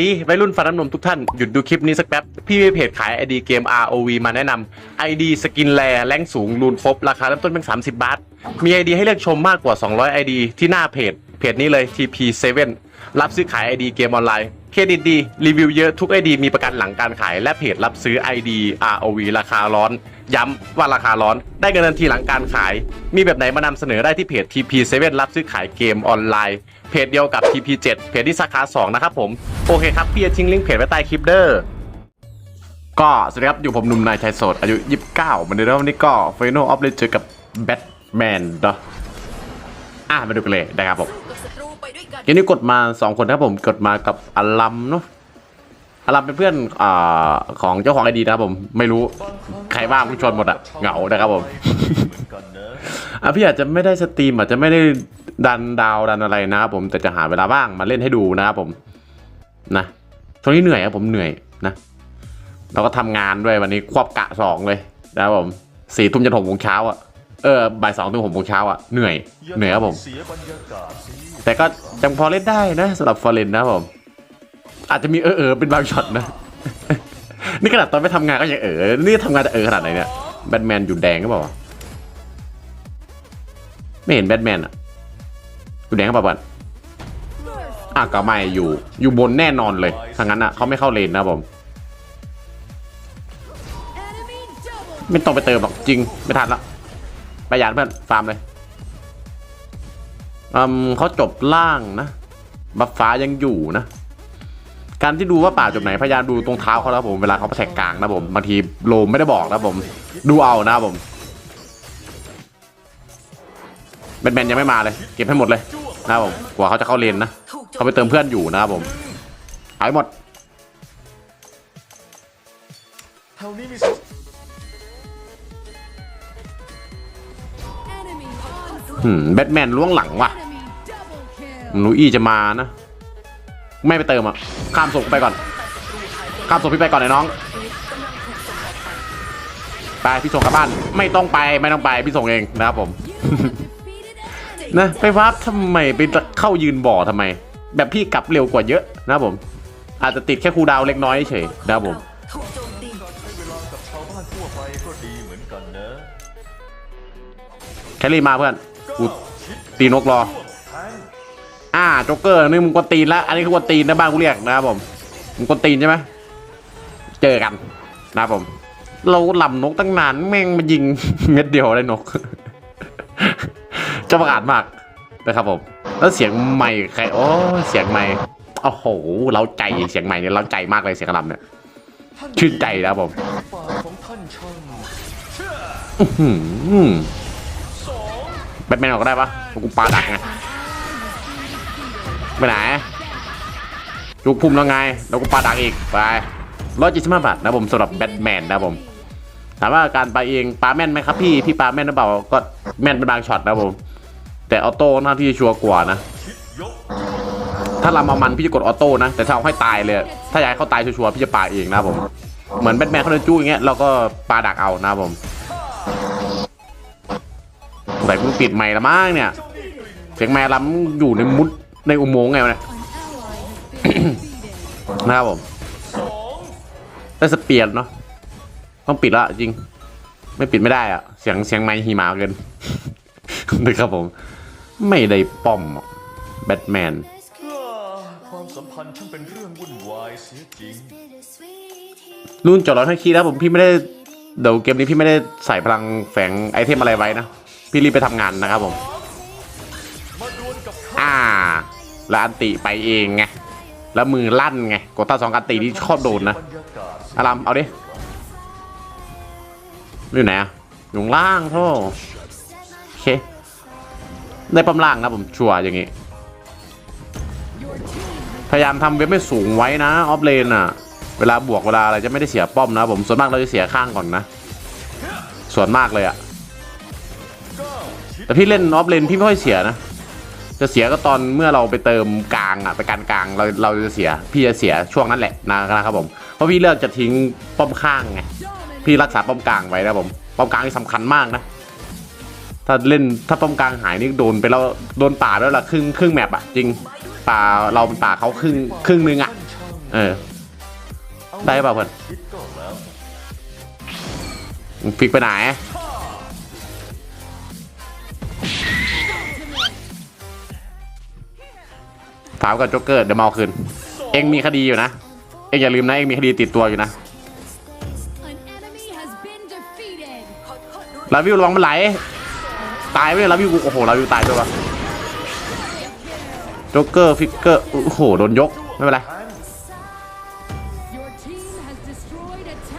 ดีวัยรุ่นฟันน้ำนมทุกท่าน หยุดดูคลิปนี้สักแป๊บ พี่มีเพจขาย ID เกม ROV มาแนะนำ ID สกินแลแรงสูงรูนครบ ราคาเริ่มต้นเป็น 30 บาท มี ID ให้เลือกชมมากกว่า 200 ID ที่หน้าเพจ เพจนี้เลย TP7 รับซื้อขาย ID เกมออนไลน์ เครดิตดี รีวิวเยอะทุก ID มีประกันหลังการขาย และเพจรับซื้อ ID ROV ราคาร้อน ย้ำว่าราคาร้อน ได้เงินทันทีหลังการขาย มีแบบไหนมานำเสนอได้ที่เพจ TP7 รับซื้อขายเกมออนไลน์ เพจเดียวกับ TP7 เพจที่สาขา2นะครับผม โอเคครับพี่จะทิ้งลิงก์เพจไว้ใต้คลิปเด้อก็สวัสดีครับ อยู่ผมหนุ่มนายชายโสด อายุ 29เหมือนเดิมวันนี้ก็ไฟนอลออฟเลยเจอกับแบทแมนเนาะอะมาดูกันเลยนะครับผม ยันเกมนี้กดมาสองคนนะครับผมกดมากับอลัมเนาะอลัมเป็นเพื่อนอ่าของเจ้าของไอดีนะครับผมไม่รู้ใครว่างผู้ชนหมดอะเหงานะครับผมอะพี่อาจจะไม่ได้สตรีมอาจจะไม่ได้ดันดาวดันอะไรนะครับผมแต่จะหาเวลาว่างมาเล่นให้ดูนะครับผมนะช่วงนี้เหนื่อยครับผมเหนื่อยนะเราก็ทำงานด้วยวันนี้ควบกะสองเลยนะครับผมสี่ทุ่มจนหกโมงเช้าอะ เออบ่ายสองถึงหกโมงเช้าอะเหนื่อยเหนื่อยครับผม แต่ก็ยังพอเล่นได้นะสำหรับฟอร์เรนนะผม อาจจะมีเออเออเป็นบางช็อตนะ นี่ขนาดตอนไปทำงานก็ยังเออนี่ทำงานจะเออขนาดไหนเนี่ยแบทแมนอยู่แดงก็บอกวะไม่เห็นแบทแมนอะอยู่แดงก็บอกว่าอะก็ไม่อยู่อยู่บนแน่นอนเลยถ้างั้นอะเขาไม่เข้าเลนนะผมไม่ต้องไปเติมหรอกจริงไม่ทันละ ประหยัดเพื่อนฟาร์มเลยอืมเขาจบล่างนะ บัฟฟ้ายังอยู่นะ การที่ดูว่าป่าจบไหนพยายามดูตรงเท้าเขาแล้วผม เวลาเขาแทกกลางนะผมบางทีโลมไม่ได้บอกนะผม ดูเอานะผมแบทแมนยังไม่มาเลย เก็บให้หมดเลยนะผมกว่าเขาจะเข้าเลนนะเขาไปเติมเพื่อนอยู่นะครับผมเอาให้หมดเท่านี้มีสิท แบทแมนล้วงหลังว่ะลูอี้จะมานะ ไม่ไปเติมอะ ข้ามศพไปก่อน ข้ามศพพี่ไปก่อนไอ้น้อง ไปพี่ส่งกลับบ้าน ไม่ต้องไปไม่ต้องไปพี่ส่งเองนะครับผม นะไปวาร์ปทำไมไปเข้ายืนบ่อทำไม แบบพี่กลับเร็วกว่าเยอะนะครับผม อาจจะติดแค่คูลดาวน์เล็กน้อยเฉยนะครับผมถูกโจมตีการใช้เวลากับชาวบ้านทั่วไปก็ดีเหมือนกันนะแคลรี่มาเพื่อน กูตีนกรอ อ่าโจ๊กเกอร์นี่มึงกวนตีนละอันนี้คือกวนตีนนะบ้านกูเรียกนะครับผมมึงกวนตีนใช่ไหมเจอกันนะครับผม เราลำนกตั้งนานแม่งมายิงเม็ดเดียวได้นกจะประกาศมากนะครับผม แล้วเสียงใหม่ใครโอ้เสียงใหม่โอ้โหเราใจเสียงใหม่เนี่ยเราใจมากเลยเสียงลำเนี่ยชื่นใจนะครับผม แบทแมนออกก็ได้ปะกูปาดักไงไปไหนจุกพุ่มแล้วไง แล้วกูปาดักอีกไปร้อยเจ็ดสิบห้าบาทนะผมสำหรับแบทแมนนะผมถามว่าการปาเองปาแม่นไหมครับพี่พี่ปาแม่นหรือเปล่าก็แม่นเป็นบางช็อตนะผม แต่ออโต้หน้าที่ชัวร์กว่านะ ถ้าเรามามันพี่จะกดออโต้นะแต่ถ้าเอาให้ตายเลย ถ้าอยากให้เขาตายชัวร์ๆพี่จะปาเองนะผม เหมือนแบทแมนเขาเดินจู้อย่างเงี้ยเราก็ปาดักเอานะครั บผมใส่กูปิดไมค์ละมั้งเนี่ย เสียงแม่ล้ำอยู่ในมุดในอุโมงค์ไงวะเนี่ยนะครับผมได้สเปียร์เนาะต้องปิดละจริง ไม่ปิดไม่ได้อะเสียงเสียงไมค์ฮีมาเกินนะครับผม ไม่ได้ป้อมแบทแมนอ่าความสัมพันธ์ช่างเป็นเรื่องวุ่นวายเสียจริงรุ่นจอดรถให้คีย์นะครับผมพี่ไม่ได้เดี๋ยวเกมนี้พี่ไม่ได้ใส่พลังแฝงไอเทมอะไรไว้นะ พี่รีบไปทำงานนะครับผมมาดวลกับข้าอ่า แล้วอันติไปเองไงแล้วมือลั่นไงกดตาสองอันติที่ชอบโดนนะบรรยากาศสิอารามเอาดิอยู่ไหนอะอยู่ข้างล่างโท่โอเคได้ปั๊มล่างนะผมชัวร์อย่างงี้พยายามทำเว็บไม่สูงไว้นะออฟเลนอะเวลาบวกเวลาอะไรจะไม่ได้เสียป้อมนะผมส่วนมากเราจะเสียข้างก่อนนะ ส่วนมากเลยอะเก้าชิด แต่พี่เล่นออฟเลนพี่ไม่ค่อยเสียนะ จะเสียก็ตอนเมื่อเราไปเติมกลางอะไปการกลางเราเราจะเสีย พี่จะเสียช่วงนั้นแหละนะนะครับผม เพราะพี่เลือกจะทิ้งป้อมข้างไง พี่รักษาป้อมกลางไว้นะผม ป้อมกลางนี่สำคัญมากนะ ถ้าเล่นถ้าป้อมกลางหายนี่โดนไปแล้วโดนป่าด้วล่ะครึ่งครึ่งแมปอะจริง ป่าเราเป็นป่าเขาครึ่งครึ่งนึงอะช่างเออ ได้เปล่าเพื่อนฟิกไปไหน ถามกับโจ๊กเกอร์เดี๋ยวเอาคืน เอ็งมีคดีอยู่นะ เอ็งอย่าลืมนะ เอ็งมีคดีติดตัวอยู่นะ ลาวิวระวังมันไหล ตายไปเลยลาวิวโอ้โหลาวิวตายด้วยวะโจ๊กเกอร์ฟิกเกอร์โอ้โหโดนยกไม่เป็นไร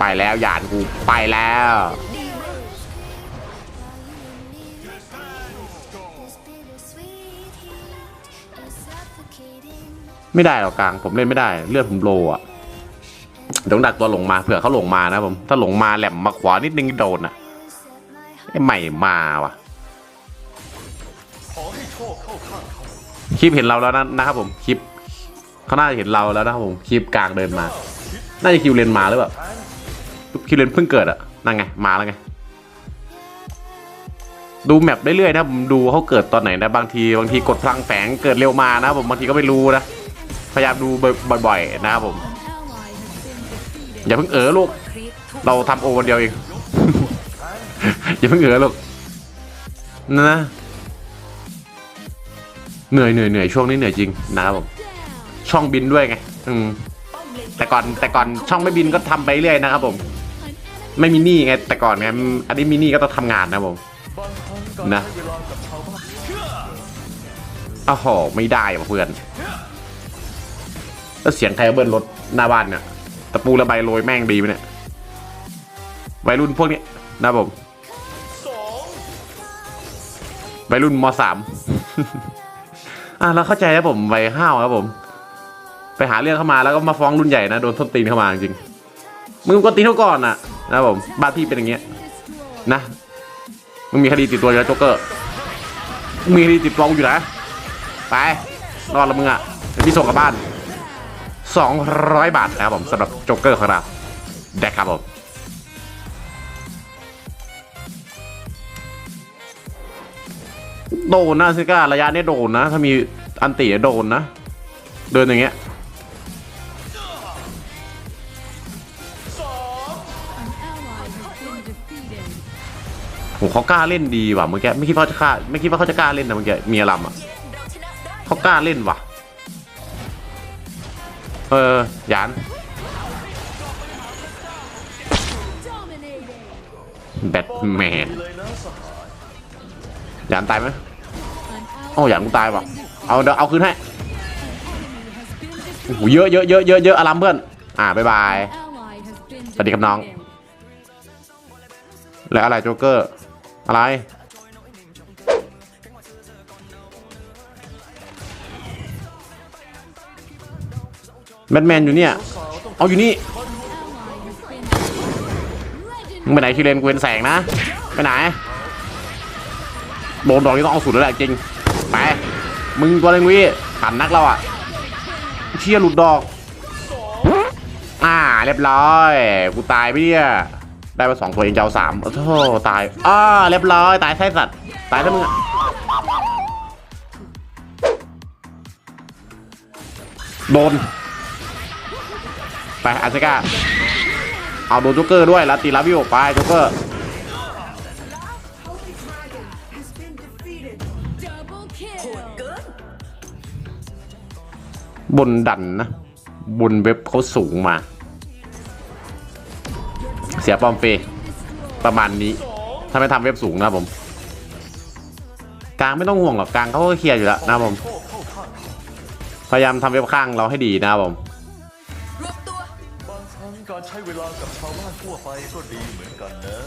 ไปแล้วหยานกูไปแล้ว ไม่ได้หรอกกลาง ผมเล่นไม่ได้เลือดผมโลอะเดี๋ยวดักตัวหลงมาเผื่อเขาหลงมานะผมถ้าหลงมาแหลมมาขวานิดนึงโดนอะไอ้ใหม่มาว่ะคเข้าข้างเขาคลิปเห็นเราแล้วนะนะครับผมคลิปเขาน่าจะเห็นเราแล้วนะครับผมคลิปกลางเดินมา น่าจะคิวเลนมาหรือเปล่าคิวเลนเพิ่งเกิดอะนั่นไงมาแล้วไงดูแมปได้เรื่อยนะผมดูเขาเกิดตอนไหนนะบางทีบางทีกดพลังแฝงเกิดเร็วมานะผมบางทีก็ไม่รู้นะ พยายามดูบ่อยๆนะครับผม อย่าเพิ่งเออลูก เราทำโอวันเดียวเอง อย่าเพิ่งเออลูกนะเหนื่อยเหนื่อยเหนื่อยช่วงนี้เหนื่อยจริงนะครับผม ช่องบินด้วยไง อืม แต่ก่อนแต่ก่อนช่องไม่บินก็ทำไปเรื่อยนะครับผม ไม่มีหนี้ไงแต่ก่อนไง อันนี้มีหนี้ก็ต้องทำงานนะผมบางครั้งการนะเวลากับชาวบ้านอ้าวไม่ได้เพื่อน แล้วเสียงใครเบิ้ลรถหน้าบ้านเนี่ยตะปูระบายโรยแม่งดีไหมเนี่ยวัยรุ่นพวกนี้นะผมวัยรุ่นมสามอะเราเข้าใจแล้วผมวัยห้าวครับผม ไปหาเรื่องเข้ามาแล้วก็มาฟ้องรุ่นใหญ่นะโดนส้นตีนเข้ามาจริงมึงกดตีนเขาก่อนน่ะนะผมบ้านพี่เป็นอย่างเงี้ยนะมึงมีคดีติดตัวอยู่แล้วโจ๊กเกอร์มึงมีคดีติดตัวอยู่นะไปรอดล้วมึงอะเดี๋ยวพี่ส่งกลับบ้าน สองร้อยบาทนะครับผมสำหรับโจ๊กเกอร์ของเราได้ครับผมโดนนะซิก้าระยะนี้โดนนะ ถ้ามีอันตีโดนนะ เดินอย่างเงี้ยโหเขากล้าเล่นดีว่ะเมื่อกี้ไม่คิดว่าเขาจะกล้าไม่คิดว่าเขาจะกล้าเล่นนะเมื่อกี้มียลำอะเขากล้าเล่นว่ะ เออหยานแบทแมนยนะสหยานตายไหมโอ้า ally หยานกูตายว่ะเอาเดี๋ยวเอาคืนให้โอ้โหเยอะเยอะเยอะเยอะเยอะอารามเพื่อน อ่าบ๊ายบายสวัสดีครับน้อง แล้วอะไรโจ๊กเกอร์ อะไร แบทแมนอยู่เนี่ย เอาอยู่นี่มึงไปไหนคิเลนกูเป็นแสงนะ ไปไหน โดนดอกนี้ต้องเอาสุดแล้วแหละจริง ไป มึงตัวเลงวิขันนักเราอะเชี่ยหลุดดอก อ่า เรียบร้อย กูตายไปเนี่ยได้มาสองตัวเองจะเอาสามโอ้โหตายอ่าเรียบร้อย ตายไส้สัตว์ ตายแล้วมึงโดน ไปอาเซก้าเอาโดนโจ๊กเกอร์ด้วยแล้วตีลาวิโอไปโจ๊กเกอร์บนดันนะบนเว็บเขาสูงมา เสียปอมเฟประมาณนี้ ถ้าไม่ทำเว็บสูงนะผม กลางไม่ต้องห่วงหรอกกลางเขาก็เคลียร์อยู่แล้วนะผม พยายามทำเว็บข้างเราให้ดีนะผม ใช้เวลากับชาวบ้านทั่วไปก็ดีเหมือนกันนะ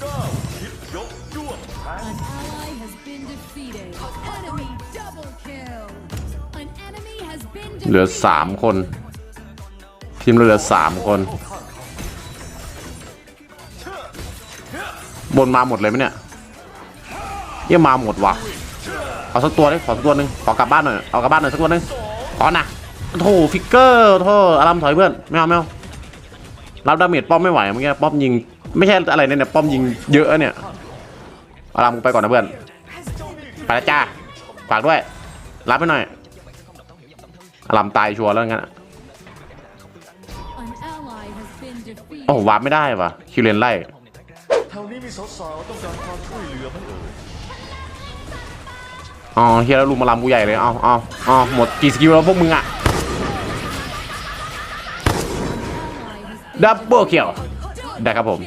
เก้าคิดยกจ้วงแทง An ally has been defeated. Enemy double kill. An enemy has been เหลือ defeated. สามคน ทีมเราเหลือสามคน บนมาหมดเลยไหมเนี่ยเยี่ยมาหมดว่ะเอาสักตัวเลยขอสักตัวหนึ่งขอกลับบ้านหน่อยเอากลับบ้านหน่อยสักตัวหนึ่งขอนะ โถฟิกเกอร์โถอารามถอยเพื่อนไม่เอาไม่เอารับดาเมจป้อมไม่ไหวเมื่อกี้ป้อมยิง ไม่ใช่อะไรเนี่ยป้อมยิงเยอะเนี่ยอารามกูไปก่อนนะเพื่อนไปแล้วจ้าฝากด้วย รับไปหน่อยอลัมตายชัวร์แล้วงั้นโอ้วาร์ปไม่ได้วะคิวเลนไล่แถวนี้มีสาวๆต้องการความช่วยเหลือไหมเอ่ยอ๋อเฮียแล้วลุมมาลำกูใหญ่เลย เอาเอาเอาหมดกี่สกิลแล้วพวกมึงอะ ดับเบิลคิวได้ครับผม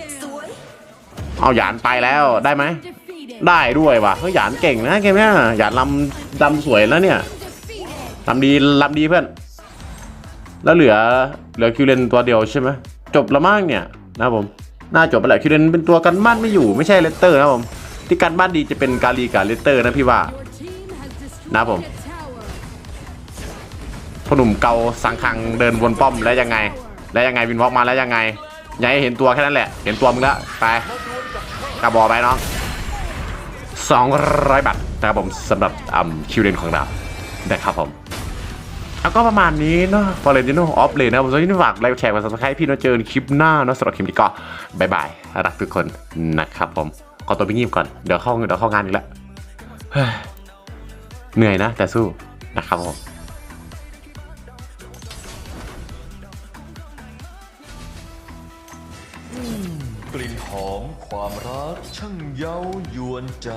เอาหยานไปแล้วได้ไหม ได้ด้วยว่ะเฮ้ยหยานเก่งนะเกมเนี้ยหยานลำลำสวยแล้วเนี่ยลำดีลำดีเพื่อน แล้วเหลือเหลือคิวเลนตัวเดียวใช่ไหมจบละมั้งเนี่ยนะผมน่าจบไปแหละคิวเลนเป็นตัวกันบ้านไม่อยู่ไม่ใช่เลตเตอร์นะผมที่กันบ้านดีจะเป็นกาลีกับเลตเตอร์นะพี่ว่า Your team has destroyed Nah, bom. a tower. พอหนุ่มเกาสังคังเดินวนป้อมแล้วยังไง แล้วยังไงวินวอล์กมาแล้วยังไงอย่าให้เห็นตัวแค่นั้นแหละ เห็นตัวมึงแล้วไปกระบอกไปน้องสองร้อยบาทนะครับผมสำหรับอ่คิวเลนของเรานะครับผมแล้วก็ประมาณนี้เนาะฟอร์เรนติโนออฟเลยนะครับผมสำหรับที่ฝากไลค์แชร์กดซับสไครต์พี่น้องเจอคลิปหน้าเนาะสำหรับคลิปนี้ก็บายบายรักทุกคนนะครับผมขอตัวไปงีบก่อนเดี๋ยวเข้าเดี๋ยวเข้างานอีกแล้วเหนื่อยนะแต่สู้นะครับผม หอมความรักช่างเย้ายวนใจ